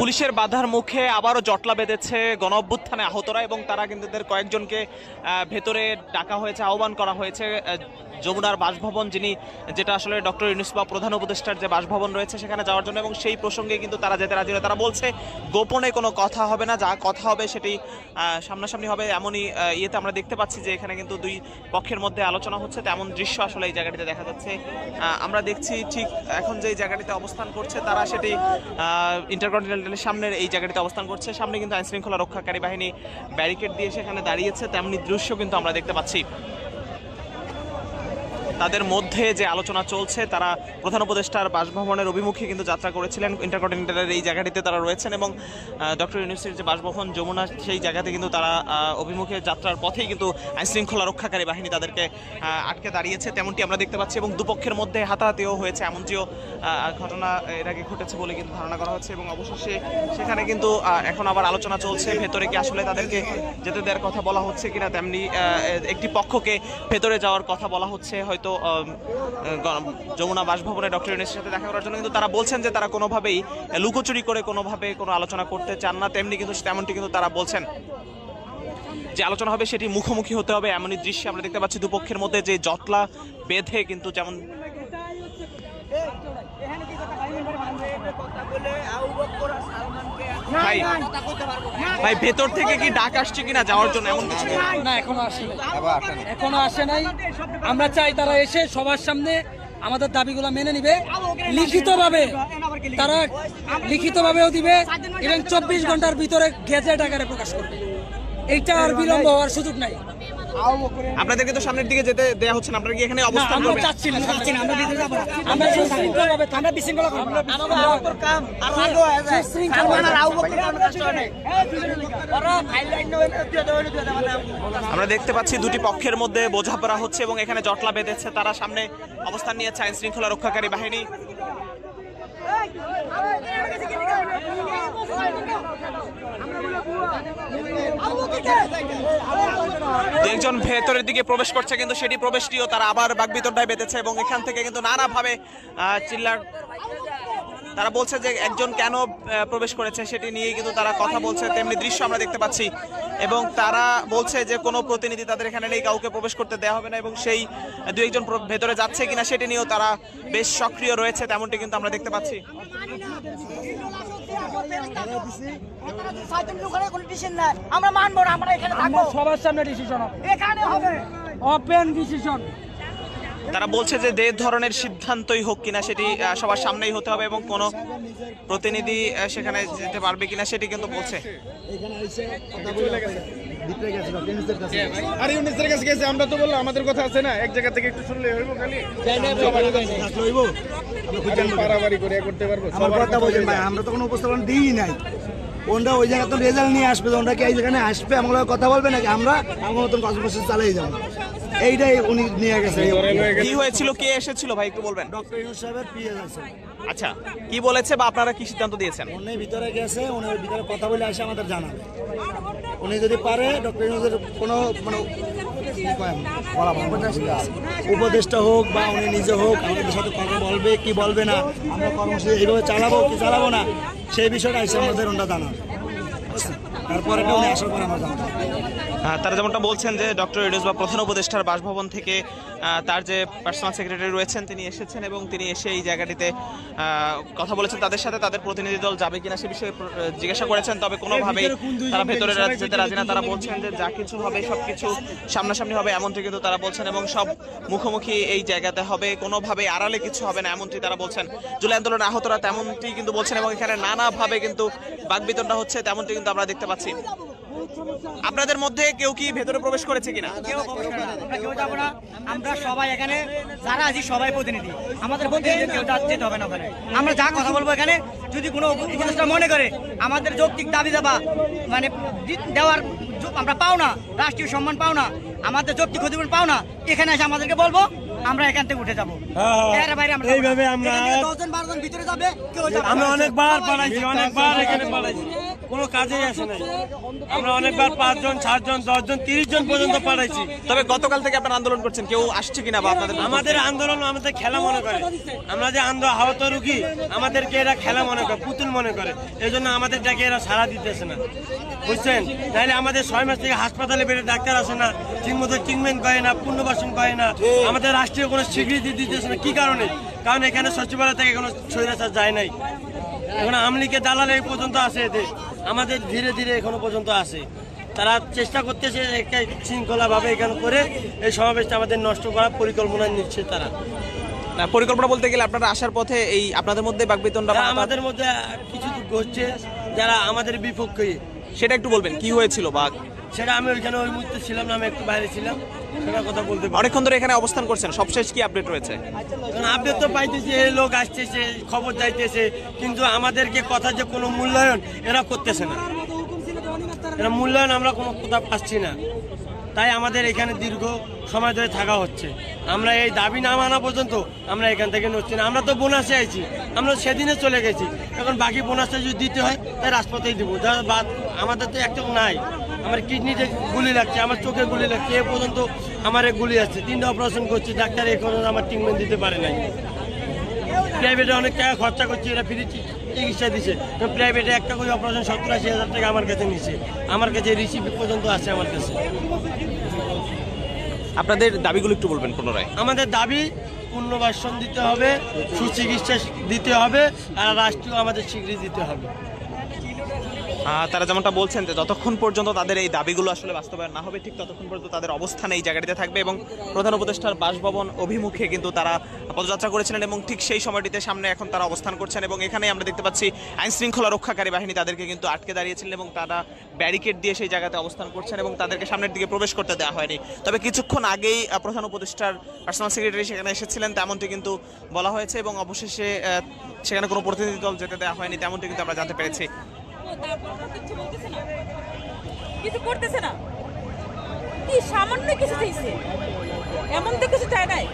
পুলিশের বাধার মুখে আবারও জটলা বেঁধেছে গণ অভ্যুত্থানে আহতরা এবং তারা কিন্তু কয়েকজনকে ভেতরে ডাকা হয়েছে, আহ্বান করা হয়েছে যমুনার বাসভবন যিনি, যেটা আসলে ডক্টর ইউনুস প্রধান উপদেষ্টার যে বাসভবন রয়েছে সেখানে যাওয়ার জন্য এবং সেই প্রসঙ্গে কিন্তু তারা যেতে রাজি তারা বলছে, গোপনে কোনো কথা হবে না, যা কথা হবে সেটি সামনাসামনি হবে এমনই ইয়েতে আমরা দেখতে পাচ্ছি যে এখানে কিন্তু দুই পক্ষের মধ্যে আলোচনা হচ্ছে, তেমন দৃশ্য আসলে এই জায়গাটিতে দেখা যাচ্ছে। আমরা দেখছি ঠিক এখন যে জায়গাটিতে অবস্থান করছে তারা সেটি ইন্টারকন্টিনেন্টালের সামনের এই জায়গাটিতে অবস্থান করছে। সামনে কিন্তু আইনশৃঙ্খলা রক্ষাকারী বাহিনী ব্যারিকেড দিয়ে সেখানে দাঁড়িয়েছে। তেমনি দৃশ্য কিন্তু আমরা দেখতে পাচ্ছি। তাদের মধ্যে যে আলোচনা চলছে, তারা প্রধান উপদেষ্টার বাসভবনের অভিমুখে কিন্তু যাত্রা করেছিলেন। ইন্টারকন্টিনেন্টালের এই জায়গাটিতে তারা রয়েছেন এবং ডক্টর ইউনিভার্সিটির যে বাসভবন, যমুনা সেই জায়গাতে কিন্তু তারা অভিমুখে যাত্রার পথেই কিন্তু আইনশৃঙ্খলা রক্ষাকারী বাহিনী তাদেরকে আটকে দাঁড়িয়েছে। তেমনটি আমরা দেখতে পাচ্ছি এবং দুপক্ষের মধ্যে হাতাহাতিও হয়েছে। এমনটিও ঘটনা এর আগে ঘটেছে বলে কিন্তু ধারণা করা হচ্ছে এবং অবশেষে সেখানে কিন্তু এখন আবার আলোচনা চলছে। ভেতরে কি আসলে তাদেরকে যেতে দেওয়ার কথা বলা হচ্ছে কিনা তেমনি একটি পক্ষকে ভেতরে যাওয়ার কথা বলা হচ্ছে। হয়তো গ- যমুনা বাসভবনে ডক্টর ইউনিসের সাথে দেখা করার জন্য কিন্তু তারা বলছেন যে তারা কোনোভাবেই লুকোচুরি করে কোনোভাবে কোনো আলোচনা করতে চান না, তেমনি কিন্তু তেমনটি কিন্তু তারা বলছেন। যে আলোচনা হবে সেটি মুখোমুখি হতে হবে, এমনই দৃশ্যে আমরা দেখতে পাচ্ছি দুপক্ষের মধ্যে যে জটলা বেঁধে কিন্তু যেমন ভাই ভাই ভেতর থেকে কি ডাক আসছে কিনা যাওয়ার জন্য এমন কিছু? না এখনও আসে নাই এখনও আসে নাই। আমরা চাই তারা এসে সবার সামনে আমাদের দাবিগুলো মেনে নিবে। লিখিতভাবে তারা লিখিতভাবেও দিবে এবং চব্বিশ ঘণ্টার ভিতরে গেজেট আকারে প্রকাশ করবে। এইটা আর বিলম্ব হওয়ার সুযোগ নাই। আপনাদেরকে তো সামনের দিকে যেতে দেয়া হচ্ছে না আপনারা কি এখানে অবস্থান আমরা করবেন চাচ্ছি না চাচ্ছি না আমরা ভিতরে যাব না। আমরা সুশৃঙ্খলভাবে আমরা বিশৃঙ্খলা করব না। আমরা দেখতে পাচ্ছি দুটি পক্ষের মধ্যে বোঝাপড়া হচ্ছে এবং এখানে জটলা বেঁধেছে তারা সামনে অবস্থান নিয়েছে আইন শৃঙ্খলা রক্ষাকারী বাহিনী দু একজন ভেতরের দিকে প্রবেশ করছে, কিন্তু সেটি প্রবেশটিও তারা আবার বাগবিতণ্ডায় বেঁধেছে এবং এখান থেকে কিন্তু নানাভাবে চিল্লার তারা বলছে যে একজন কেন প্রবেশ করেছে সেটি নিয়ে কিন্তু তারা কথা বলছে, তেমনি দৃশ্য আমরা দেখতে পাচ্ছি। এবং তারা বলছে যে কোনো প্রতিনিধি তাদের এখানে নেই, কাউকে প্রবেশ করতে দেওয়া হবে না এবং সেই দু একজন ভেতরে যাচ্ছে কিনা সেটি নিয়েও তারা বেশ সক্রিয় রয়েছে, তেমনটি কিন্তু আমরা দেখতে পাচ্ছি। আমরা মানবো না আমরা এখানে থাকব সবার সামনে ডিসিশন হবে। এখানে হবে। ওপেন ডিসিশন তারা বলছে যে যে ধরনের সিদ্ধান্তই হোক কিনা সেটি সবার সামনেই হতে হবে এবং কোনো প্রতিনিধি সেখানে যেতে পারবে কিনা সেটি কিন্তু বলছে। আরে ইউনিসের কাছে গেছে আমরা তো বললাম আমাদের কথা আছে না এক জায়গা থেকে একটু শুনলে হইব খালি? আরে পারাবারি করে করতে পারব আমার কথা বলছেন ভাই আমরা তো কোনো উপস্থাপন দিই নাই। ওনরা ওই তো রেজাল্ট নিয়ে আসবে তো ওনরা কি এই যেখানে আসবে? আমরা কথা বলবে নাকি? আমরা আমার মতন কষ্ট চালিয়ে যাব। এইটাই উনি নিয়ে গেছে। কি হয়েছিল? কে এসেছিল? ভাই একটু বলবেন। ডক্টর ইউনুস সাহেবের পিএস আছে। আচ্ছা কি বলেছে বা আপনারা কি সিদ্ধান্ত দিয়েছেন? উনি ভিতরে গেছে উনি ভিতরে কথা বলে আসে আমাদের জানাবে। উনি যদি পারে ডক্টর ইউনুসের কোনো মানে বলা উপদেষ্টা হোক বা উনি নিজে হোক আমাদের সাথে কথা বলবে কি বলবে না আমরা কর্মসূচি এইভাবে চালাবো কি চালাবো না সেই বিষয়টা এসে আমাদের ওনরা জানাবে। তারপরে উনি আসার পরে আমরা জানতে পারব। আহ, তারা যেমনটা বলছেন যে ডক্টর ইউনুস বা প্রধান উপদেষ্টার বাসভবন থেকে তার যে পার্সোনাল সেক্রেটারি রয়েছেন তিনি এসেছেন এবং তিনি এসে এই জায়গাটিতে কথা বলেছেন। তাদের সাথে তাদের প্রতিনিধি দল যাবে কিনা সে বিষয়ে জিজ্ঞাসা করেছেন তবে কোনোভাবেই তারা ভেতরে যেতে রাজি না। তারা বলছেন যে যা কিছু হবে সবকিছু সামনাসামনি হবে এমনটি কিন্তু তারা বলছেন এবং সব মুখোমুখি এই জায়গাতে হবে। কোনোভাবে আড়ালে কিছু হবে না এমনটি তারা বলছেন। জুলাই আন্দোলনে আহতরা তেমনটি কিন্তু বলছেন এবং এখানে নানাভাবে কিন্তু বাকবিতণ্ডা হচ্ছে তেমনটি কিন্তু আমরা দেখতে পাচ্ছি। আপনাদের মধ্যে কেউ কি ভেতরে প্রবেশ করেছে কিনা? কেউ আমরা কেউ যাব না। আমরা সবাই এখানে যারা আছি সবাই প্রতিনিধি। আমাদের প্রতিনিধি কেউ যেতে হবে না ওখানে। আমরা যা কথা বলব এখানে যদি কোনো উপদেষ্টা মনে করে আমাদের যৌক্তিক দাবি দেবা মানে দেওয়ার আমরা পাও না রাষ্ট্রীয় সম্মান পাও না আমাদের যৌক্তিক ক্ষতিপূরণ পাও না এখানে এসে আমাদেরকে বলব আমরা এখান থেকে উঠে যাব। হ্যাঁ, এর বাইরে আমরা এইভাবে আমরা- দশজন বারোজন ভিতরে যাবে কেউ যাবে আমরা অনেকবার পাঠাইছি অনেকবার এখানে পাঠাইছি কোনো কাজেই আসে নাই। আমরা অনেকবার পাঁচজন সাতজন দশজন তিরিশ জন পর্যন্ত পাঠাইছি তবে গতকাল থেকে আপনারা আন্দোলন করছেন কেউ আসছে কিনা বা আপনাদের আমাদের আন্দোলন আমাদের খেলা মনে করে। আমরা যে আন্দোলন আহত রুগী আমাদেরকে এরা খেলা মনে করে পুতুল মনে করে। এই জন্য আমাদের ডাকে এরা সারা দিতেছে না। বুঝছেন? তাহলে আমাদের ছয় মাস থেকে হাসপাতালে বেড়ে ডাক্তার আসে না ঠিক মতো ট্রিটমেন্ট করে না পুনর্বাসন করে না। আমাদের রাষ্ট্রীয় কোনো স্বীকৃতি দিতেছে না। কি কারণে? কারণ এখানে সচিবালয় থেকে কোনো স্বৈরাচার যায় নাই। এখন আমলিকে দালাল এই পর্যন্ত আছে এতে। আমাদের ধীরে ধীরে এখনও পর্যন্ত আছে। তারা চেষ্টা করতেছে একটা শৃঙ্খলাভাবে এখানে করে এই সমাবেশটা আমাদের নষ্ট করার পরিকল্পনা নিচ্ছে তারা। না, পরিকল্পনা বলতে গেলে আপনারা আসার পথে এই আপনাদের মধ্যে আমাদের মধ্যে কিছু হচ্ছে যারা আমাদের বিপক্ষে। সেটা একটু বলবেন কি হয়েছিল বা সেটা আমি ওইখানে ওই মুহূর্তে ছিলাম না আমি একটু বাইরে ছিলাম সেটা কথা বলতে পারি অনেকক্ষণ ধরে এখানে অবস্থান করছেন সবশেষ কি আপডেট রয়েছে? আপডেট তো পাইতেছে এই লোক আসতেছে খবর যাইতেছে কিন্তু আমাদেরকে কথা যে কোনো মূল্যায়ন এরা করতেছে না। এরা মূল্যায়ন আমরা কোনো কোথাও পাচ্ছি না। তাই আমাদের এখানে দীর্ঘ সময় ধরে থাকা হচ্ছে। আমরা এই দাবি না মানা পর্যন্ত আমরা এখান থেকে নড়ছি না। আমরা তো বোনাসে আইছি আমরা সেদিনে চলে গেছি। এখন বাকি বোনাসটা যদি দিতে হয় তাই রাজপথেই দিব। যার বাদ আমাদের তো একটু নাই। আমার কিডনিতে গুলি লাগছে আমার চোখে গুলি লাগছে এ পর্যন্ত আমার গুলি আছে। তিনটা অপারেশন করছি ডাক্তার এখন আমার ট্রিটমেন্ট দিতে পারে নাই। প্রাইভেটে অনেক টাকা খরচা করছি এরা ফ্রি চিকিৎসা দিছে। প্রাইভেটে একটা করে অপারেশন সত্তর আশি হাজার টাকা আমার কাছে নিছে আমার কাছে রিসিভ পর্যন্ত আছে আমার কাছে। আপনাদের দাবিগুলো একটু বলবেন পুনরায়। আমাদের দাবি পুনর্বাসন দিতে হবে সুচিকিৎসা দিতে হবে আর রাষ্ট্রীয় আমাদের স্বীকৃতি দিতে হবে। তারা যেমনটা বলছেন যে যতক্ষণ পর্যন্ত তাদের এই দাবিগুলো আসলে বাস্তবায়ন না হবে, ঠিক ততক্ষণ পর্যন্ত তাদের অবস্থান এই জায়গাটিতে থাকবে এবং প্রধান উপদেষ্টার বাসভবন অভিমুখে কিন্তু তারা পদযাত্রা করেছিলেন এবং ঠিক সেই সময়টিতে সামনে এখন তারা অবস্থান করছেন এবং এখানে আমরা দেখতে পাচ্ছি আইন শৃঙ্খলা রক্ষাকারী বাহিনী তাদেরকে কিন্তু আটকে দাঁড়িয়েছিলেন এবং তারা ব্যারিকেড দিয়ে সেই জায়গাতে অবস্থান করছেন এবং তাদেরকে সামনের দিকে প্রবেশ করতে দেওয়া হয়নি। তবে কিছুক্ষণ আগেই প্রধান উপদেষ্টার পার্সোনাল সেক্রেটারি সেখানে এসেছিলেন, তেমনটি কিন্তু বলা হয়েছে এবং অবশেষে সেখানে কোনো প্রতিনিধি দল যেতে দেওয়া হয়নি, তেমনটি কিন্তু আমরা জানতে পেরেছি। কিছু করতেছে না। কি সামান্য কিছু চাইছে এমন তো কিছু চায় নাই।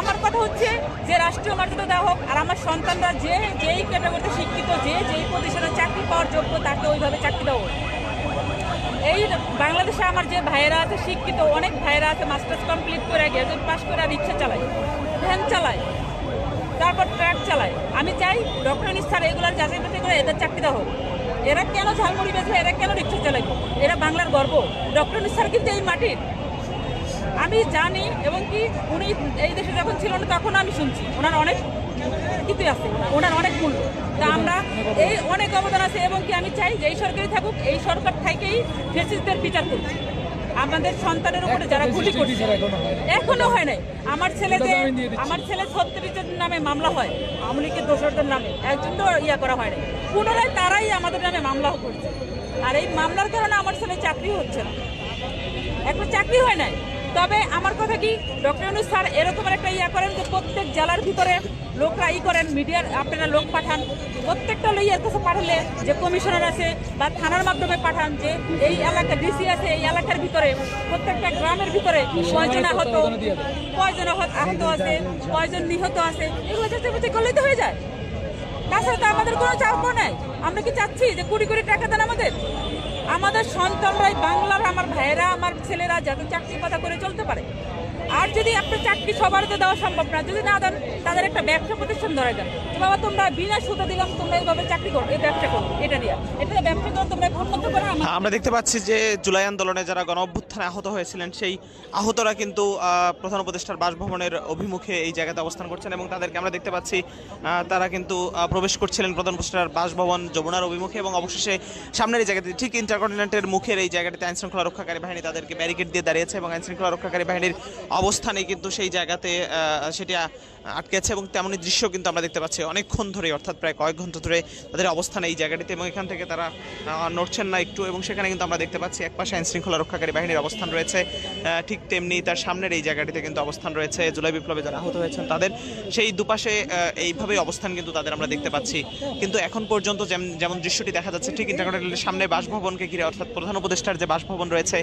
আমার কথা হচ্ছে যে রাষ্ট্রীয় মর্যাদা দেওয়া হোক, আর আমার সন্তানরা যে যেই ক্যাটাগরিতে শিক্ষিত, যে যেই পজিশনে চাকরি পাওয়ার যোগ্য, তাকে ওইভাবে চাকরি দেওয়া হোক। এই বাংলাদেশে আমার যে ভাইয়েরা আছে, শিক্ষিত, অনেক ভাইয়েরা আছে, মাস্টার্স কমপ্লিট করে গ্রাজুয়েট পাস করে রিক্সা চালায়, ভ্যান চালায়, তারপর ট্রাক চালায়। আমি চাই ডক্টর স্যার এগুলার যাচাই বাছাই করে এদের চাকরি দেওয়া হোক। এরা কেন ঝালমুড়ি বেচবে এরা কেন রিক্সা চালাইবে এরা বাংলার গর্ব। ডক্টর নিঃসার কিন্তু এই মাটির। আমি জানি এবং কি উনি এই দেশে যখন ছিল না তখন আমি শুনছি। ওনার অনেক কিছু আছে, ওনার অনেক মূল্য। তা আমরা এই অনেক অবদান আছে এবং কি আমি চাই যে এই সরকারই থাকুক, এই সরকার থেকেই ফেসিসদের বিচার করুক। আমাদের সন্তানের উপরে যারা গুলি করছে এখনও হয় নাই। আমার ছেলেদের আমার ছেলে ছত্রিশের নামে মামলা হয় আওয়ামী লীগের দোসরদের নামে। একজন তো ইয়া করা হয় নাই। পুনরায় তারাই আমাদের নামে মামলা করছে। আর এই মামলার কারণে আমার ছেলে চাকরি হচ্ছে না। এখন চাকরি হয় নাই। তবে আমার কথা কি ডক্টর ইউনুস স্যার এরকম একটা ইয়া করেন যে প্রত্যেক জেলার ভিতরে লোকরা ই করেন মিডিয়ার আপনারা লোক পাঠান প্রত্যেকটা লইয়ার কাছে পাঠালে যে কমিশনার আছে বা থানার মাধ্যমে পাঠান যে এই এলাকা ডিসি আছে, এই এলাকার ভিতরে, প্রত্যেকটা গ্রামের ভিতরে কয়জন আহত কয়জন আহত আছে, কয়জন নিহত আছে, এগুলো চেঁচামেচি করলেই তো হয়ে যায়। তাছাড়া তো আমাদের কোনো চাপ নাই। আমরা কি চাচ্ছি যে কুড়ি কোটি টাকা দেন আমাদের? আমাদের সন্তানরাই বাংলার আমার ভাইয়েরা, আমার ছেলেরা যাতে চাকরি কথা করে চলতে পারে। আর যদি আপনার চাকরি সবার তো দেওয়া সম্ভব না, যদি না দেন, তাদের একটা ব্যবসা প্রতিষ্ঠান ধরে দেন। বাবা, তোমরা বিনা সুদে দিলাম তোমরা এইভাবে চাকরি করো, এই ব্যবসা করো, এটা দিয়া এটা ব্যবসা করো, তোমরা উন্নত করো আমরা দেখতে পাচ্ছি যে জুলাই আন্দোলনে যারা গণ অভ্যুত্থানে আহত হয়েছিলেন, সেই আহতরা কিন্তু প্রধান উপদেষ্টার বাসভবনের অভিমুখে এই জায়গাতে অবস্থান করছেন এবং তাদেরকে আমরা দেখতে পাচ্ছি তারা কিন্তু প্রবেশ করছিলেন প্রধান উপদেষ্টার বাসভবন যমুনার অভিমুখে এবং অবশেষে সামনের এই জায়গাতে ঠিক ইন্টারকন্টিনেন্টের মুখের এই জায়গাটিতে আইন শৃঙ্খলা রক্ষাকারী বাহিনী তাদেরকে ব্যারিকেড দিয়ে দাঁড়িয়েছে এবং আইনশৃঙ্খলা রক্ষাকারী বাহিনীর অবস্থানে কিন্তু সেই জায়গাতে সেটি আটকেছে এবং তেমনই দৃশ্য কিন্তু আমরা দেখতে পাচ্ছি অনেকক্ষণ ধরে অর্থাৎ প্রায় কয়েক ঘণ্টা ধরে তাদের অবস্থান এই জায়গাটিতে এবং এখান থেকে তারা নড়ছেন না একটু এবং সেখানে কিন্তু আমরা দেখতে পাচ্ছি একপাশে আইন শৃঙ্খলা রক্ষাকারী বাহিনীর অবস্থান রয়েছে। ঠিক তেমনি তার সামনের এই জায়গাটিতে কিন্তু অবস্থান রয়েছে, জুলাই বিপ্লবে যারা আহত হয়েছেন তাদের, সেই দুপাশে এইভাবেই অবস্থান কিন্তু তাদের আমরা দেখতে পাচ্ছি। কিন্তু এখন পর্যন্ত যেম- যেমন দৃশ্যটি দেখা যাচ্ছে, ঠিক ইন্টারকন্টিনেন্টের সামনে বাসভবনকে ঘিরে, অর্থাৎ প্রধান উপদেষ্টার যে বাসভবন রয়েছে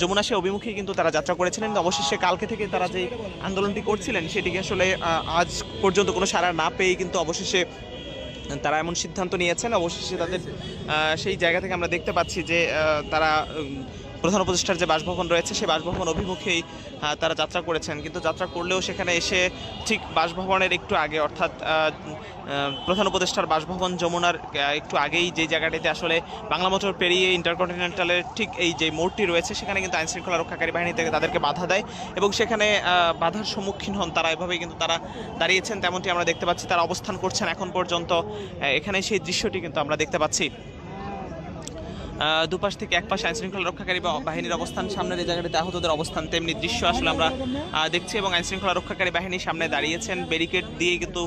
যমুনা সে অভিমুখে কিন্তু তারা যাত্রা করেছিলেন। কিন্তু অবশেষে কালকে থেকে তারা যে আন্দোলনটি করছিলেন, সেটিকে আসলে আজ পর্যন্ত কোনো সাড়া না পেয়ে কিন্তু অবশেষে তারা এমন সিদ্ধান্ত নিয়েছেন। অবশেষে তাদের সেই জায়গা থেকে আমরা দেখতে পাচ্ছি যে তারা প্রধান উপদেষ্টার যে বাসভবন রয়েছে, সেই বাসভবন অভিমুখেই তারা যাত্রা করেছেন। কিন্তু যাত্রা করলেও সেখানে এসে ঠিক বাসভবনের একটু আগে, অর্থাৎ প্রধান উপদেষ্টার বাসভবন যমুনার একটু আগেই যে জায়গাটিতে আসলে বাংলা মোটর পেরিয়ে ইন্টারকন্টিনেন্টালের ঠিক এই যে মোড়টি রয়েছে, সেখানে কিন্তু আইনশৃঙ্খলা রক্ষাকারী বাহিনী থেকে তাদেরকে বাধা দেয় এবং সেখানে বাধার সম্মুখীন হন তারা। এভাবেই কিন্তু তারা দাঁড়িয়েছেন, তেমনটি আমরা দেখতে পাচ্ছি। তারা অবস্থান করছেন এখন পর্যন্ত এখানে সেই দৃশ্যটি কিন্তু আমরা দেখতে পাচ্ছি। দুপাশ থেকে এক পাশে আইন শৃঙ্খলা রক্ষাকারী বাহিনীর অবস্থান সামনের এই জায়গাটিতে আহতদের অবস্থান, তেমনি দৃশ্য আসলে আমরা দেখছি এবং আইন শৃঙ্খলা রক্ষাকারী বাহিনীর সামনে দাঁড়িয়েছেন। ব্যারিকেড দিয়ে কিন্তু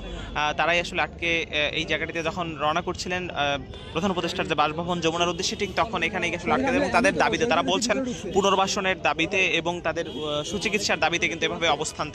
তারাই আসলে আটকে এই জায়গাটিতে যখন রওনা করছিলেন প্রধান উপদেষ্টার যে বাসভবন যমুনার উদ্দেশ্যে ঠিক তখন এখানে আসলে আটকে এবং তাদের দাবিতে তারা বলছেন, পুনর্বাসনের দাবিতে এবং তাদের সুচিকিৎসার দাবিতে কিন্তু এভাবে অবস্থান